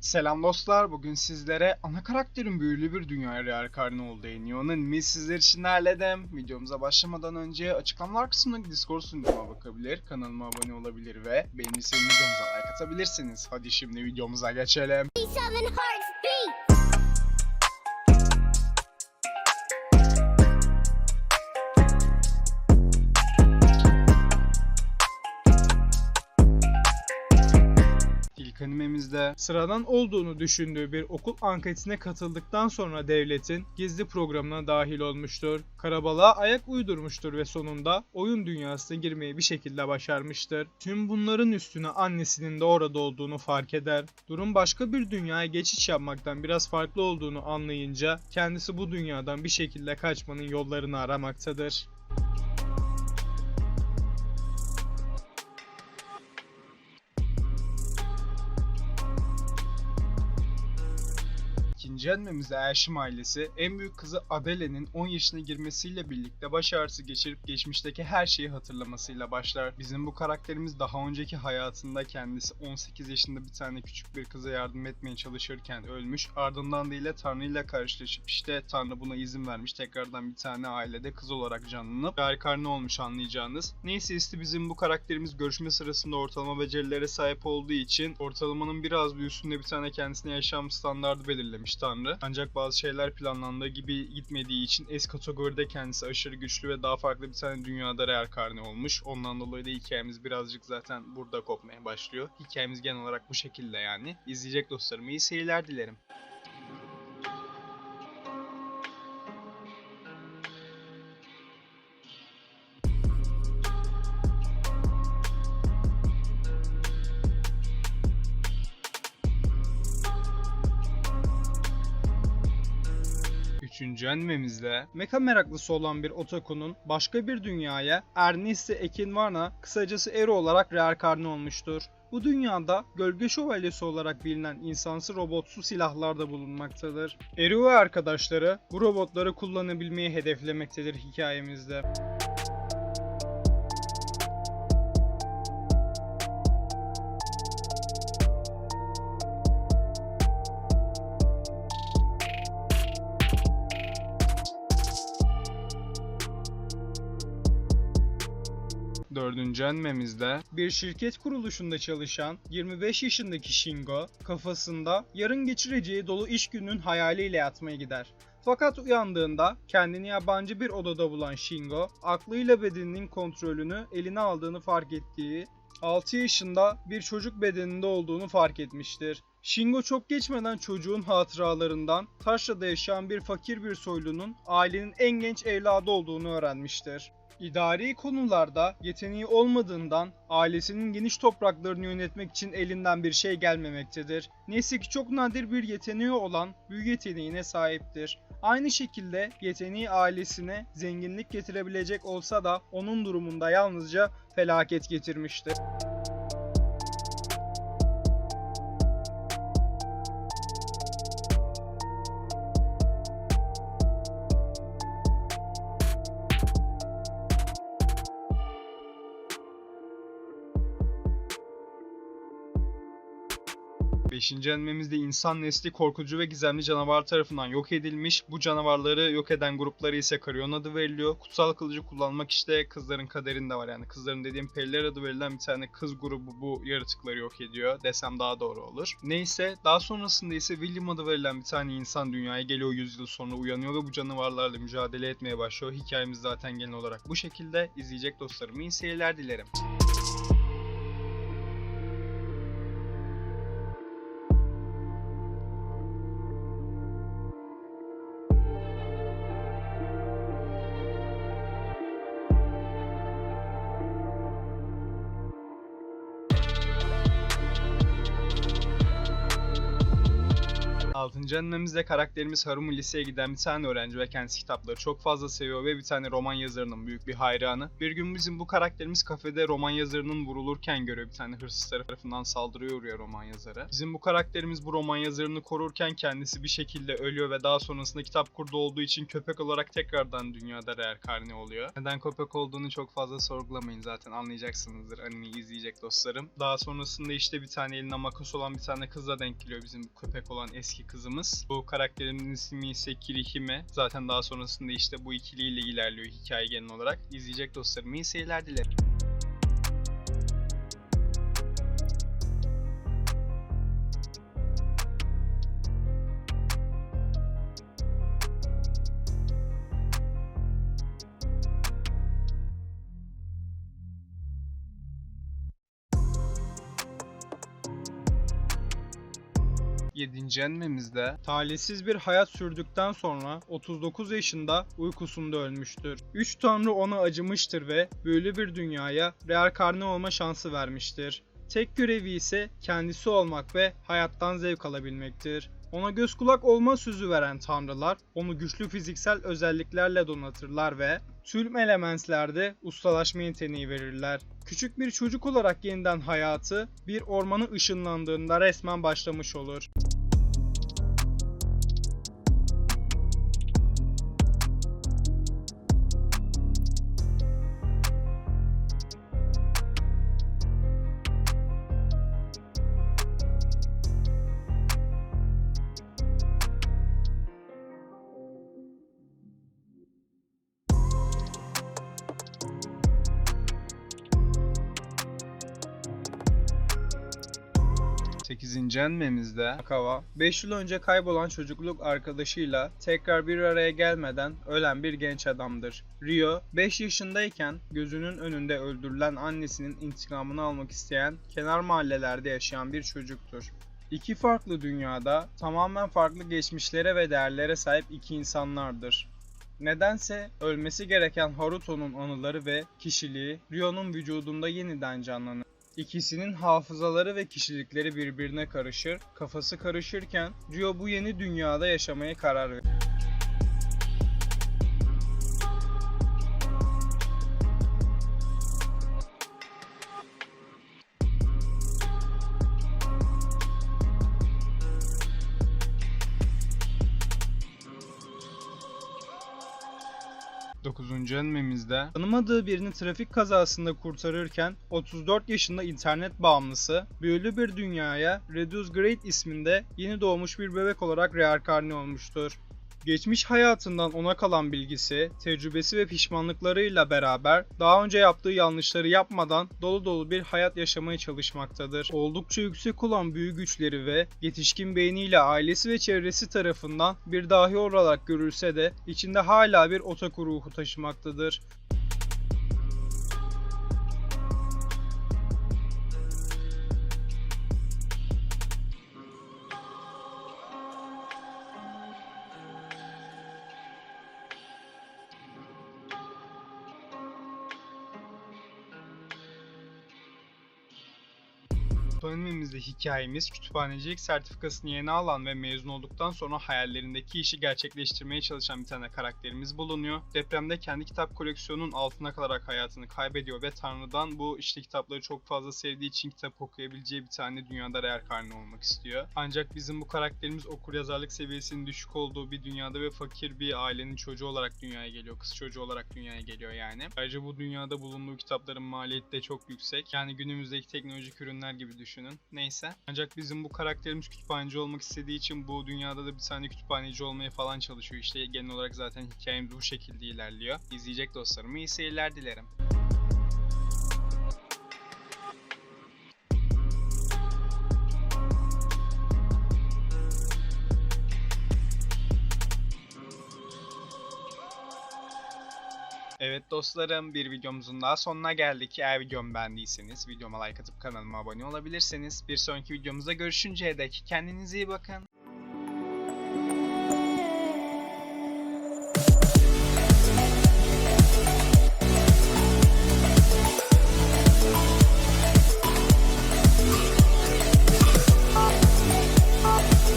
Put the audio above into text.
Selam dostlar, bugün sizlere ana karakterin büyülü bir dünyaya reenkarne değiniyor. Anime sizler için halledem. Videomuza başlamadan önce açıklamalar kısmındaki Discord sunucuma bakabilir, kanalıma abone olabilir ve beğenirseniz videomuza like atabilirsiniz. Hadi şimdi videomuza geçelim. Animemizde sıradan olduğunu düşündüğü bir okul anketine katıldıktan sonra devletin gizli programına dahil olmuştur. Karabalığa ayak uydurmuştur ve sonunda oyun dünyasına girmeyi bir şekilde başarmıştır. Tüm bunların üstüne annesinin de orada olduğunu fark eder. Durum başka bir dünyaya geçiş yapmaktan biraz farklı olduğunu anlayınca kendisi bu dünyadan bir şekilde kaçmanın yollarını aramaktadır. İkinci animemizde Erşim ailesi en büyük kızı Adele'nin 10 yaşına girmesiyle birlikte baş ağrısı geçirip geçmişteki her şeyi hatırlamasıyla başlar. Bizim bu karakterimiz daha önceki hayatında kendisi 18 yaşında bir tane küçük bir kıza yardım etmeye çalışırken ölmüş. Ardından da ile Tanrı ile karşılaşıp işte Tanrı buna izin vermiş. Tekrardan bir tane ailede kız olarak canlanıp ne olmuş anlayacağınız. Neyse işte bizim bu karakterimiz görüşme sırasında ortalama becerilere sahip olduğu için ortalamanın biraz bir üstünde bir tane kendisine yaşam standardı belirlemiş Tanrı. Ancak bazı şeyler planlandığı gibi gitmediği için S kategoride kendisi aşırı güçlü ve daha farklı bir tane dünyada reenkarne olmuş. Ondan dolayı da hikayemiz birazcık zaten burada kopmaya başlıyor. Hikayemiz genel olarak bu şekilde yani. İzleyecek dostlarıma iyi seyirler dilerim. Üçüncü animemizde mecha meraklısı olan bir otakunun başka bir dünyaya Ernest Ekinvana kısacası Ero olarak reenkarne olmuştur. Bu dünyada gölge şövalyesi olarak bilinen insansı robotsu silahlar da bulunmaktadır. Ero ve arkadaşları bu robotları kullanabilmeyi hedeflemektedir hikayemizde. Dördüncü animemizde bir şirket kuruluşunda çalışan 25 yaşındaki Shingo kafasında yarın geçireceği dolu iş gününün hayaliyle yatmaya gider. Fakat uyandığında kendini yabancı bir odada bulan Shingo aklıyla bedeninin kontrolünü eline aldığını fark ettiği 6 yaşında bir çocuk bedeninde olduğunu fark etmiştir. Shingo çok geçmeden çocuğun hatıralarından taşrada yaşayan bir fakir bir soylunun ailenin en genç evladı olduğunu öğrenmiştir. İdari konularda yeteneği olmadığından ailesinin geniş topraklarını yönetmek için elinden bir şey gelmemektedir. Neyse ki çok nadir bir yeteneği olan büyü yeteneğine sahiptir. Aynı şekilde yeteneği ailesine zenginlik getirebilecek olsa da onun durumunda yalnızca felaket getirmiştir. Beşinci animemizde insan nesli korkutucu ve gizemli canavar tarafından yok edilmiş. Bu canavarları yok eden grupları ise Karyon adı veriliyor. Kutsal kılıcı kullanmak işte kızların kaderinde var. Yani kızların dediğim periler adı verilen bir tane kız grubu bu yaratıkları yok ediyor. Desem daha doğru olur. Neyse daha sonrasında ise William adı verilen bir tane insan dünyaya geliyor 100 yıl sonra uyanıyor ve bu canavarlarla mücadele etmeye başlıyor. Hikayemiz zaten genel olarak bu şekilde. İzleyecek dostlarıma iyi seyirler dilerim. 6. animemizde karakterimiz Harumu liseye giden bir tane öğrenci ve kendisi kitapları çok fazla seviyor ve bir tane roman yazarının büyük bir hayranı. Bir gün bizim bu karakterimiz kafede roman yazarının vurulurken görüyor bir tane hırsız tarafından saldırıya uğruyor roman yazarı. Bizim bu karakterimiz bu roman yazarını korurken kendisi bir şekilde ölüyor ve daha sonrasında kitap kurdu olduğu için köpek olarak tekrardan dünyada reenkarne oluyor. Neden köpek olduğunu çok fazla sorgulamayın zaten anlayacaksınızdır animeyi izleyecek dostlarım. Daha sonrasında işte bir tane eline makas olan bir tane kızla denk geliyor bizim bu köpek olan eski kızımız. Bu karakterimizin ismi ise Kirihime. Zaten daha sonrasında işte bu ikiliyle ilerliyor hikaye genel olarak. İzleyecek dostlarım iyi seyirler dilerim. Yedinci animemizde talihsiz bir hayat sürdükten sonra 39 yaşında uykusunda ölmüştür. Üç tanrı ona acımıştır ve büyülü bir dünyaya reenkarne olma şansı vermiştir. Tek görevi ise kendisi olmak ve hayattan zevk alabilmektir. Ona göz kulak olma sözü veren tanrılar onu güçlü fiziksel özelliklerle donatırlar ve tüm elementlerde ustalaşma yeteneği verirler. Küçük bir çocuk olarak yeniden hayatı bir ormanı ışınlandığında resmen başlamış olur. Sekizinci animemizde Akawa 5 yıl önce kaybolan çocukluk arkadaşıyla tekrar bir araya gelmeden ölen bir genç adamdır. Rio 5 yaşındayken gözünün önünde öldürülen annesinin intikamını almak isteyen kenar mahallelerde yaşayan bir çocuktur. İki farklı dünyada tamamen farklı geçmişlere ve değerlere sahip iki insanlardır. Nedense ölmesi gereken Haruto'nun anıları ve kişiliği Rio'nun vücudunda yeniden canlanır. İkisinin hafızaları ve kişilikleri birbirine karışır, kafası karışırken Rio bu yeni dünyada yaşamaya karar verir. Dokuzuncu animemizde tanımadığı birini trafik kazasında kurtarırken 34 yaşında internet bağımlısı büyülü bir dünyaya Reduce Great isminde yeni doğmuş bir bebek olarak reenkarne olmuştur. Geçmiş hayatından ona kalan bilgisi, tecrübesi ve pişmanlıklarıyla beraber daha önce yaptığı yanlışları yapmadan dolu dolu bir hayat yaşamaya çalışmaktadır. Oldukça yüksek olan büyü güçleri ve yetişkin beyniyle ailesi ve çevresi tarafından bir dahi olarak görülse de içinde hala bir otaku ruhu taşımaktadır. Bu animemizde hikayemiz kütüphanecilik sertifikasını yeni alan ve mezun olduktan sonra hayallerindeki işi gerçekleştirmeye çalışan bir tane karakterimiz bulunuyor. Depremde kendi kitap koleksiyonunun altına kalarak hayatını kaybediyor ve Tanrı'dan bu işte kitapları çok fazla sevdiği için kitap okuyabileceği bir tane dünyada reenkarne olmak istiyor. Ancak bizim bu karakterimiz okur yazarlık seviyesinin düşük olduğu bir dünyada ve fakir bir ailenin çocuğu olarak dünyaya geliyor. Kız çocuğu olarak dünyaya geliyor yani. Ayrıca bu dünyada bulunduğu kitapların maliyeti de çok yüksek. Yani günümüzdeki teknolojik ürünler gibi düşünün. Neyse. Ancak bizim bu karakterimiz kütüphaneci olmak istediği için bu dünyada da bir tane kütüphaneci olmaya falan çalışıyor. İşte genel olarak zaten hikayemiz bu şekilde ilerliyor. İzleyecek dostlarım iyi seyirler dilerim. Evet dostlarım bir videomuzun daha sonuna geldik. Eğer videomu beğendiyseniz videoma like atıp kanalıma abone olabilirsiniz. Bir sonraki videomuzda görüşünceye dek kendinize iyi bakın.